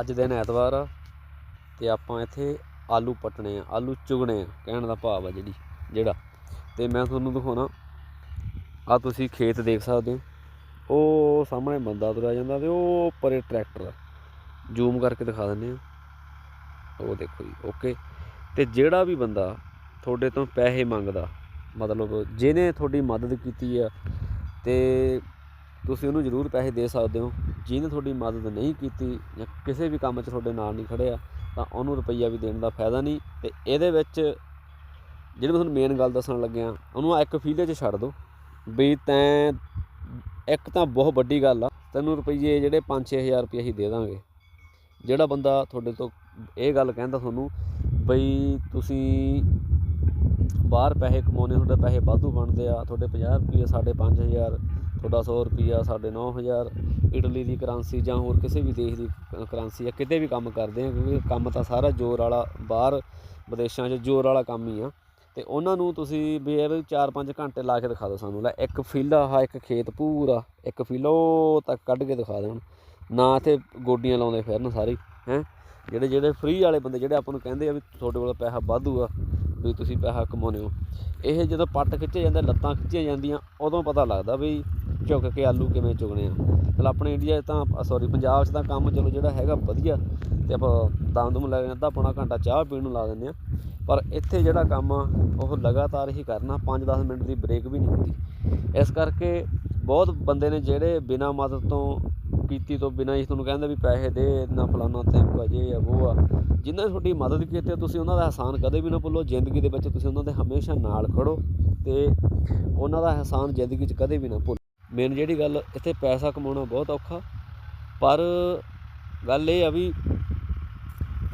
ਅੱਜ ਦਿਨ ਐਤਵਾਰ ਆ ਤੇ ਆਪਾਂ ਇੱਥੇ ਆਲੂ ਪਟਣੇ ਆ, ਆਲੂ ਚੁਗਣੇ ਆ, ਕਹਿਣ ਦਾ ਭਾਵ ਆ ਜਿਹੜੀ, ਜਿਹੜਾ। ਤੇ ਮੈਂ ਤੁਹਾਨੂੰ ਦਿਖਾਉਣਾ ਆ ਤੁਸੀਂ ਖੇਤ ਦੇਖ ਸਕਦੇ ਹੋ। ਉਹ ਸਾਹਮਣੇ ਬੰਦਾ ਤੁਰਿਆ ਜਾਂਦਾ ਤੇ ਉਹ ਪਰੇ ਟਰੈਕਟਰ ਜ਼ੂਮ ਕਰਕੇ ਦਿਖਾ ਦਿੰਦੇ ਆ। ਉਹ ਦੇਖੋ ਜੀ ਓਕੇ ਤੇ ਜਿਹੜਾ ਵੀ ਬੰਦਾ ਤੁਹਾਡੇ ਤੋਂ ਪੈਸੇ ਮੰਗਦਾ, ਮਤਲਬ ਜਿਹਨੇ ਤੁਹਾਡੀ ਮਦਦ ਕੀਤੀ ਆ, ਤੇ ਤੁਸੀਂ ਉਹਨੂੰ ਜ਼ਰੂਰ ਪੈਸੇ ਦੇ ਸਕਦੇ ਹੋ। ਜਿਹਨੇ ਤੁਹਾਡੀ ਮਦਦ ਨਹੀਂ ਕੀਤੀ ਜਾਂ ਕਿਸੇ ਵੀ ਕੰਮ 'ਚ ਤੁਹਾਡੇ ਨਾਲ ਨਹੀਂ ਖੜਿਆ ਤਾਂ ਉਹਨੂੰ ਰੁਪਈਆ ਵੀ ਦੇਣ ਦਾ ਫਾਇਦਾ ਨਹੀਂ। ਤੇ ਇਹਦੇ ਵਿੱਚ ਜਿਹੜੀ ਮੈਂ ਤੁਹਾਨੂੰ ਮੇਨ ਗੱਲ ਦੱਸਣ ਲੱਗਿਆ ਉਹਨੂੰ ਆਹ ਇੱਕ ਫੀਲੇ 'ਚ ਛੱਡ ਦਿਓ। ਵੀ ਤੈਂ ਇੱਕ ਤਾਂ ਬਹੁਤ ਵੱਡੀ ਗੱਲ ਆ, ਤੈਨੂੰ ਰੁਪਈਏ ਜਿਹੜੇ 5-6000 ਰੁਪਏ ਅਸੀਂ ਦੇ ਦਾਂਗੇ। ਜਿਹੜਾ ਬੰਦਾ ਤੁਹਾਡੇ ਤੋਂ ਇਹ ਗੱਲ ਕਹਿੰਦਾ ਤੁਹਾਨੂੰ ਬਈ ਤੁਸੀਂ ਬਾਹਰ ਪੈਸੇ ਕਮਾਉਣੇ ਤੁਹਾਡੇ ਪੈਸੇ ਵਾਧੂ ਬਣਦੇ ਆ, ਤੁਹਾਡੇ 50 ਰੁਪਏ ਸਾਡੇ 5000 ਤੁਹਾਡਾ 100 ਰੁਪਿਆ ਸਾਡੇ 9000 ਇਟਲੀ ਦੀ ਕਰੰਸੀ ਜਾਂ ਹੋਰ ਕਿਸੇ ਵੀ ਦੇਸ਼ ਦੀ ਕਰੰਸੀ ਆ ਕਿਤੇ ਵੀ ਕੰਮ ਕਰਦੇ ਆ, ਕਿਉਂਕਿ ਕੰਮ ਤਾਂ ਸਾਰਾ ਜ਼ੋਰ ਵਾਲਾ ਬਾਹਰ ਵਿਦੇਸ਼ਾਂ 'ਚ ਜ਼ੋਰ ਵਾਲਾ ਕੰਮ ਹੀ ਆ। ਤੇ ਉਹਨਾਂ ਨੂੰ ਤੁਸੀਂ ਵੀ ਇਹ ਵੀ 4-5 ਘੰਟੇ ਲਾ ਕੇ ਦਿਖਾ ਦਿਓ ਸਾਨੂੰ। ਲੈ, ਇੱਕ ਫੀਲਾ ਹਾ ਇੱਕ ਖੇਤ ਪੂਰਾ, ਇੱਕ ਫਿੱਲਾ, ਉਹ ਤੱਕ ਕੱਢ ਕੇ ਦਿਖਾ ਦੇਣ ਨਾ ਇੱਥੇ ਗੋਡੀਆਂ ਲਾਉਂਦੇ ਫਿਰਨ ਸਾਰੇ, ਹੈ? ਜਿਹੜੇ ਜਿਹੜੇ ਫ੍ਰੀ ਵਾਲੇ ਬੰਦੇ, ਜਿਹੜੇ ਆਪਾਂ ਨੂੰ ਕਹਿੰਦੇ ਆ ਵੀ ਤੁਹਾਡੇ ਕੋਲ ਪੈਸਾ ਵਾਧੂ ਆ, ਵੀ ਤੁਸੀਂ ਪੈਸਾ ਕਮਾਉਂਦੇ ਹੋ। ਇਹ ਜਦੋਂ ਪੱਟ ਖਿੱਚੇ ਜਾਂਦੇ, ਲੱਤਾਂ ਖਿੱਚੀਆਂ ਜਾਂਦੀਆਂ, ਉਦੋਂ ਪਤਾ ਲੱਗਦਾ ਵੀ ਚੁੱਕ ਕੇ ਆਲੂ ਕਿਵੇਂ ਚੁਗਣੇ ਆ। ਚਲ ਆਪਣੇ ਇੰਡੀਆ 'ਚ ਤਾਂ ਸੌਰੀ ਪੰਜਾਬ 'ਚ ਤਾਂ ਕੰਮ ਚਲੋ ਜਿਹੜਾ ਹੈਗਾ ਵਧੀਆ ਤੇ ਆਪਾਂ ਦਮ ਦਮ ਲੈ ਕੇ ਅੱਧਾ ਪੌਣਾ ਘੰਟਾ ਚਾਹ ਪੀਣ ਨੂੰ ਲਾ ਦਿੰਦੇ ਆ। ਪਰ ਇੱਥੇ ਜਿਹੜਾ ਕੰਮ ਆ, ਉਹ ਲਗਾਤਾਰ ਹੀ ਕਰਨਾ 5-10 ਮਿੰਟ ਦੀ ਬ੍ਰੇਕ ਵੀ ਨਹੀਂ ਹੁੰਦੀ। ਇਸ ਕਰਕੇ ਬਹੁਤ ਬੰਦੇ ਨੇ ਜਿਹੜੇ ਬਿਨਾਂ ਮਦਦ ਤੋਂ, ਕੀਤੀ ਤੋਂ ਬਿਨਾਂ ਹੀ ਤੁਹਾਨੂੰ ਕਹਿੰਦੇ ਵੀ ਪੈਸੇ ਦੇ ਨਾ ਫਲਾਣਾ ਤੇ ਅਜੇ ਆ ਉਹ ਆ ਜਿਨ੍ਹਾਂ ਨੇ ਤੁਹਾਡੀ ਮਦਦ ਕੀਤੀ ਤੁਸੀਂ ਉਹਨਾਂ ਦਾ ਅਹਿਸਾਨ ਕਦੇ ਵੀ ਨਾ ਭੁੱਲੋ। ਜ਼ਿੰਦਗੀ ਦੇ ਵਿੱਚ ਤੁਸੀਂ ਉਹਨਾਂ ਦੇ ਹਮੇਸ਼ਾ ਨਾਲ ਖੜੋ ਤੇ ਉਹਨਾਂ ਦਾ ਅਹਿਸਾਨ ਜ਼ਿੰਦਗੀ 'ਚ ਕਦੇ ਵੀ ਨਾ ਭੁੱਲੋ। ਮੇਨ ਜਿਹੜੀ ਗੱਲ ਇੱਥੇ ਪੈਸਾ ਕਮਾਉਣਾ ਬਹੁਤ ਔਖਾ, ਪਰ ਗੱਲ ਇਹ ਆ ਵੀ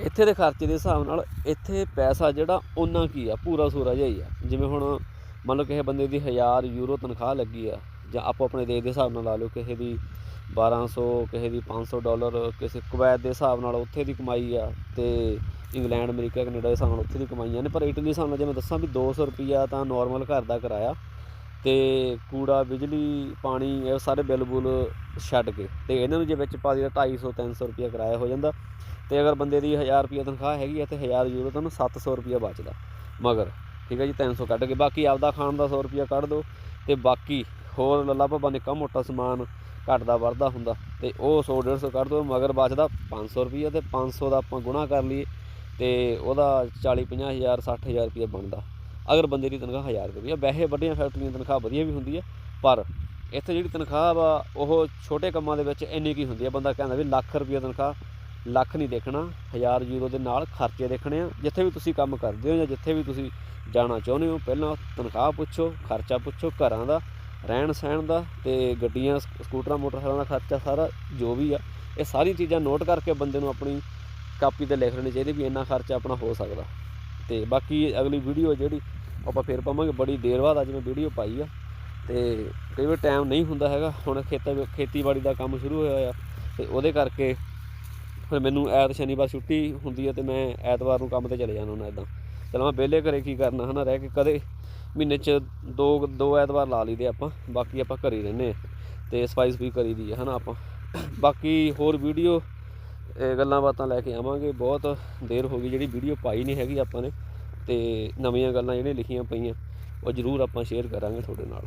ਇੱਥੇ ਦੇ ਖਰਚੇ ਦੇ ਹਿਸਾਬ ਨਾਲ ਇੱਥੇ ਪੈਸਾ ਜਿਹੜਾ ਉਹਨਾਂ ਕੀ ਆ, ਪੂਰਾ ਸੂਰਾ ਜਿਹਾ ਹੀ ਆ। ਜਿਵੇਂ ਹੁਣ ਮੰਨ ਲਓ ਕਿਸੇ ਬੰਦੇ ਦੀ 1000 ਯੂਰੋ ਤਨਖਾਹ ਲੱਗੀ ਆ, ਜਾਂ ਆਪੋ ਆਪਣੇ ਦੇਸ਼ ਦੇ ਹਿਸਾਬ ਨਾਲ ਲਾ ਲਓ ਕਿਸੇ ਦੀ 1200 ਕਿਸੇ ਦੀ 500 ਡਾਲਰ, ਕਿਸੇ ਕੁਵੈਤ ਦੇ ਹਿਸਾਬ ਨਾਲ ਉੱਥੇ ਦੀ ਕਮਾਈ ਆ ਤੇ ਇੰਗਲੈਂਡ, ਅਮਰੀਕਾ, ਕੈਨੇਡਾ ਦੇ ਹਿਸਾਬ ਨਾਲ ਉੱਥੇ ਦੀ ਕਮਾਈਆਂ ਨੇ ਪਰ ਇਟਲੀ ਦੇ ਹਿਸਾਬ ਨਾਲ ਜੇ ਮੈਂ ਦੱਸਾਂ ਵੀ 200 ਰੁਪਈਆ ਤਾਂ ਨਾਰਮਲ ਘਰ ਦਾ ਕਿਰਾਇਆ ਅਤੇ ਕੂੜਾ, ਬਿਜਲੀ, ਪਾਣੀ ਇਹ ਸਾਰੇ ਬਿੱਲ ਬੁੱਲ ਛੱਡ ਕੇ ਅਤੇ ਇਹਨਾਂ ਨੂੰ ਜੇ ਵਿੱਚ ਪਾ ਦਈਏ 250 300 ਰੁਪਈਆ ਕਿਰਾਇਆ ਹੋ ਜਾਂਦਾ ਅਤੇ ਅਗਰ ਬੰਦੇ ਦੀ ਹਜ਼ਾਰ ਰੁਪਈਆ ਤਨਖਾਹ ਹੈਗੀ ਹੈ ਤੇ 1000 ਯੂਰੋ ਤੁਹਾਨੂੰ ਸੱਤ ਸੌ ਰੁਪਈਆ ਬਚਦਾ ਮਗਰ, ਠੀਕ ਹੈ ਜੀ 300 ਕੱਢ ਕੇ। ਬਾਕੀ ਆਪਦਾ ਖਾਣ ਦਾ 100 ਰੁਪਈਆ ਕੱਢ ਦਿਓ ਤੇ ਬਾਕੀ ਹੋਰ ਲੱਲਾ ਭੱਬਾ ਨਿੱਕਾ ਮੋਟਾ ਸਮਾਨ ਘਟਦਾ ਵੱਧਦਾ ਹੁੰਦਾ ਤੇ ਉਹ 100 150 ਕੱਢ ਦਿਓ ਮਗਰ ਬਚਦਾ 500 ਰੁਪਈਆ ਤੇ 500 ਦਾ ਆਪਾਂ ਗੁਣਾ ਕਰ ਲਈਏ ਤੇ ਉਹਦਾ 40 50 ਹਜ਼ਾਰ 60 ਹਜ਼ਾਰ ਰੁਪਈਆ ਬਣਦਾ। ਅਗਰ ਬੰਦੇ ਦੀ ਤਨਖਾਹ 1000 ਰੁਪਈਆ ਵੈਸੇ ਵੱਡੀਆਂ ਫੈਕਟਰੀਆਂ ਦੀ ਤਨਖਾਹ ਵਧੀਆ ਵੀ ਹੁੰਦੀ ਹੈ ਪਰ ਇੱਥੇ ਜਿਹੜੀ ਤਨਖਾਹ ਵਾ, ਉਹ ਛੋਟੇ ਕੰਮਾਂ ਦੇ ਵਿੱਚ ਇੰਨੀ ਕੀ ਹੁੰਦੀ ਹੈ ਬੰਦਾ ਕਹਿੰਦਾ ਵੀ ਲੱਖ ਰੁਪਈਆ ਤਨਖਾਹ, ਲੱਖ ਨਹੀਂ ਦੇਖਣਾ 1000 ਯੂਰੋ ਦੇ ਨਾਲ ਖਰਚੇ ਦੇਖਣੇ ਆ। ਜਿੱਥੇ ਵੀ ਤੁਸੀਂ ਕੰਮ ਕਰਦੇ ਹੋ ਜਾਂ ਜਿੱਥੇ ਵੀ ਤੁਸੀਂ ਜਾਣਾ ਚਾਹੁੰਦੇ ਹੋ, ਪਹਿਲਾਂ ਤਨਖਾਹ ਪੁੱਛੋ, ਖਰਚਾ ਪੁੱਛੋ, ਘਰਾਂ ਦਾ, ਰਹਿਣ ਸਹਿਣ ਦਾ ਤੇ ਗੱਡੀਆਂ, ਸਕ- ਸਕੂਟਰਾਂ, ਮੋਟਰਸਾਈਕਲਾਂ ਦਾ ਖਰਚਾ ਸਾਰਾ ਜੋ ਵੀ ਆ, ਇਹ ਸਾਰੀ ਚੀਜ਼ਾਂ ਨੋਟ ਕਰਕੇ ਬੰਦੇ ਨੂੰ ਆਪਣੀ ਕਾਪੀ ਤੇ ਲਿਖ ਲੈਣੀ ਚਾਹੀਦੀ ਵੀ ਇੰਨਾ ਖਰਚਾ ਆਪਣਾ ਹੋ ਸਕਦਾ। ਤੇ ਬਾਕੀ ਅਗਲੀ ਵੀਡੀਓ ਜਿਹੜੀ, ਆਪਾਂ ਫੇਰ ਪਾਵਾਂਗੇ, ਬੜੀ ਦੇਰ ਬਾਅਦ ਅੱਜ ਮੈਂ ਵੀਡੀਓ ਪਾਈ ਆ। ਤੇ ਕਈ ਵਾਰ ਟਾਈਮ ਨਹੀਂ ਹੁੰਦਾ ਹੈਗਾ, ਹੁਣ ਖੇਤਾਂ ਖੇਤੀਬਾੜੀ ਦਾ ਕੰਮ ਸ਼ੁਰੂ ਹੋਇਆ ਆ, ਤੇ ਉਹਦੇ ਕਰਕੇ ਫਿਰ ਮੈਨੂੰ ਐਤ ਸ਼ਨੀਵਾਰ ਛੁੱਟੀ ਹੁੰਦੀ ਹੈ ਤੇ ਮੈਂ ਐਤਵਾਰ ਨੂੰ ਕੰਮ ਤੇ ਚਲੇ ਜਾਣਾ ਹੁੰਦਾ ਇਦਾਂ ਚਲੋ ਮੈਂ ਵਿਹਲੇ ਘਰੇ ਕੀ ਕਰਨਾ, ਹਨਾ, ਰਹਿ ਕੇ ਕਦੇ ਮਹੀਨੇ 'ਚ ਦੋ ਦੋ ਐਤਵਾਰ ਲਾ ਲਈਦੇ ਆਪਾਂ, ਬਾਕੀ ਆਪਾਂ ਘਰੇ ਹੀ ਰਹਿੰਦੇ ਆ, ਤੇ ਸਫ਼ਾਈ ਵੀ ਕਰੀਦੀ ਹੈ ਹਨਾ, ਆਪਾਂ। ਬਾਕੀ ਹੋਰ ਵੀਡੀਓ ਗੱਲਾਂ ਬਾਤਾਂ ਲੈ ਕੇ ਆਵਾਂਗੇ। ਬਹੁਤ ਦੇਰ ਹੋ ਗਈ ਜਿਹੜੀ ਵੀਡੀਓ ਪਾਈ ਨਹੀਂ ਹੈਗੀ ਆਪਾਂ ਨੇ। ਤੇ ਨਵੀਆਂ ਗੱਲਾਂ ਜਿਹੜੀਆਂ ਲਿਖੀਆਂ ਪਈਆਂ, ਉਹ ਜ਼ਰੂਰ ਆਪਾਂ ਸ਼ੇਅਰ ਕਰਾਂਗੇ ਤੁਹਾਡੇ ਨਾਲ।